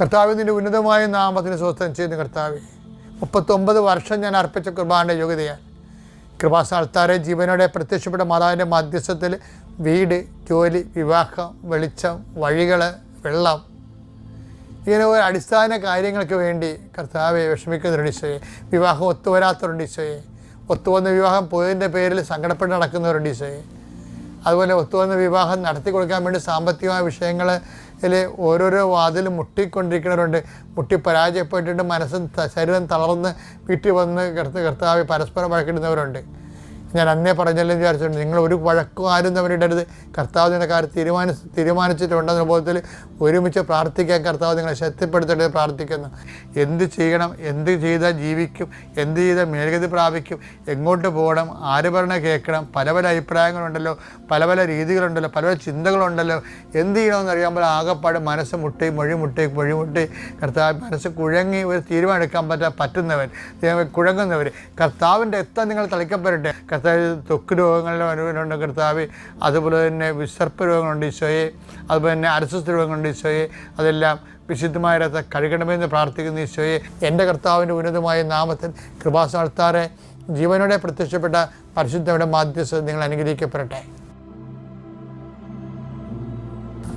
കർത്താവിന്റെ ഉന്നതമായ നാമത്തിന് സ്വസ്ഥം ചെയ്യുന്ന കർത്താവ്. മുപ്പത്തൊമ്പത് വർഷം ഞാൻ അർപ്പിച്ച കുർബാന്റെ യോഗ്യതയാണ് കൃപാസ്ഥാനത്താറെ ജീവനോടെ പ്രത്യക്ഷപ്പെട്ട മാതാവിന്റെ മധ്യസ്ഥത്തിൽ വീട് ജോലി വിവാഹം വെളിച്ചം വഴികൾ വെള്ളം ഇങ്ങനെ ഒരു അടിസ്ഥാന കാര്യങ്ങൾക്ക് വേണ്ടി കർത്താവെ വിഷമിക്കുന്നവരുണ്ട് ഈശോയെ. വിവാഹം ഒത്തുവരാത്തവരുണ്ട് ഒത്തുവന്ന വിവാഹം പോയതിന്റെ പേരിൽ സങ്കടപ്പെട്ട് നടക്കുന്നവരുണ്ട് അതുപോലെ ഒത്തുവന്ന വിവാഹം നടത്തി കൊടുക്കാൻ വേണ്ടി സാമ്പത്തികമായ വിഷയങ്ങളിൽ ഓരോരോ വാതിൽ മുട്ടിക്കൊണ്ടിരിക്കുന്നവരുണ്ട്. മുട്ടി പരാജയപ്പെട്ടിട്ട് മനസ്സും ശരീരം തളർന്ന് വീട്ടിൽ വന്ന് കർത്ത കർത്താവ് പരസ്പരം വഴക്കിടുന്നവരുണ്ട്. ഞാൻ അന്നേ പറഞ്ഞല്ലോ വിചാരിച്ചിട്ടുണ്ട്. നിങ്ങൾ ഒരു വഴക്കും ആരും തമ്മിലിടരുത് കർത്താവ് നിങ്ങളുടെ കാര്യം തീരുമാനി തീരുമാനിച്ചിട്ടുണ്ടെന്ന ബോധത്തിൽ ഒരുമിച്ച് പ്രാർത്ഥിക്കാൻ കർത്താവ് നിങ്ങളെ ശക്തിപ്പെടുത്തേണ്ടത് പ്രാർത്ഥിക്കുന്നു. എന്ത് ചെയ്യണം? എന്ത് ചെയ്താൽ ജീവിക്കും? എന്ത് ചെയ്താൽ മേൽഗതി പ്രാപിക്കും? എങ്ങോട്ട് പോകണം? ആര് പറഞ്ഞ കേൾക്കണം? പല പല അഭിപ്രായങ്ങളുണ്ടല്ലോ. പല പല രീതികളുണ്ടല്ലോ. പല പല ചിന്തകളുണ്ടല്ലോ. എന്ത് ചെയ്യണമെന്ന് അറിയുമ്പോൾ ആകെപ്പാട് മനസ്സ് മുട്ടി മൊഴി മുട്ടി മൊഴി മുട്ടി കർത്താവ് മനസ്സ് കുഴങ്ങി ഒരു തീരുമാനം എടുക്കാൻ പറ്റാൻ പറ്റുന്നവർ കുഴങ്ങുന്നവർ കർത്താവിന്റെ എത്താൻ നിങ്ങൾ തളിക്കപ്പെടട്ടെ. കർത്താവ് തൊക്ക് രോഗങ്ങളുടെ അനുഭവമുണ്ട് കർത്താവ് അതുപോലെ തന്നെ വിസർപ്പ രോഗങ്ങളുണ്ട് ഈശോയെ. അതുപോലെ തന്നെ അരസ്വസ്ഥ രോഗങ്ങളുണ്ട് ഈശോയെ. അതെല്ലാം വിശുദ്ധമായ രഥം കഴുകണമെന്ന് പ്രാർത്ഥിക്കുന്ന ഈശോയെ. എന്റെ കർത്താവിന്റെ ഉന്നതമായ നാമത്തിൽ കൃപാസ്ഥാനത്താറെ ജീവനോടെ പ്രത്യക്ഷപ്പെട്ട പരിശുദ്ധയുടെ മാധ്യസ്ഥ നിങ്ങൾ അനുഗ്രഹിക്കപ്പെടട്ടെ.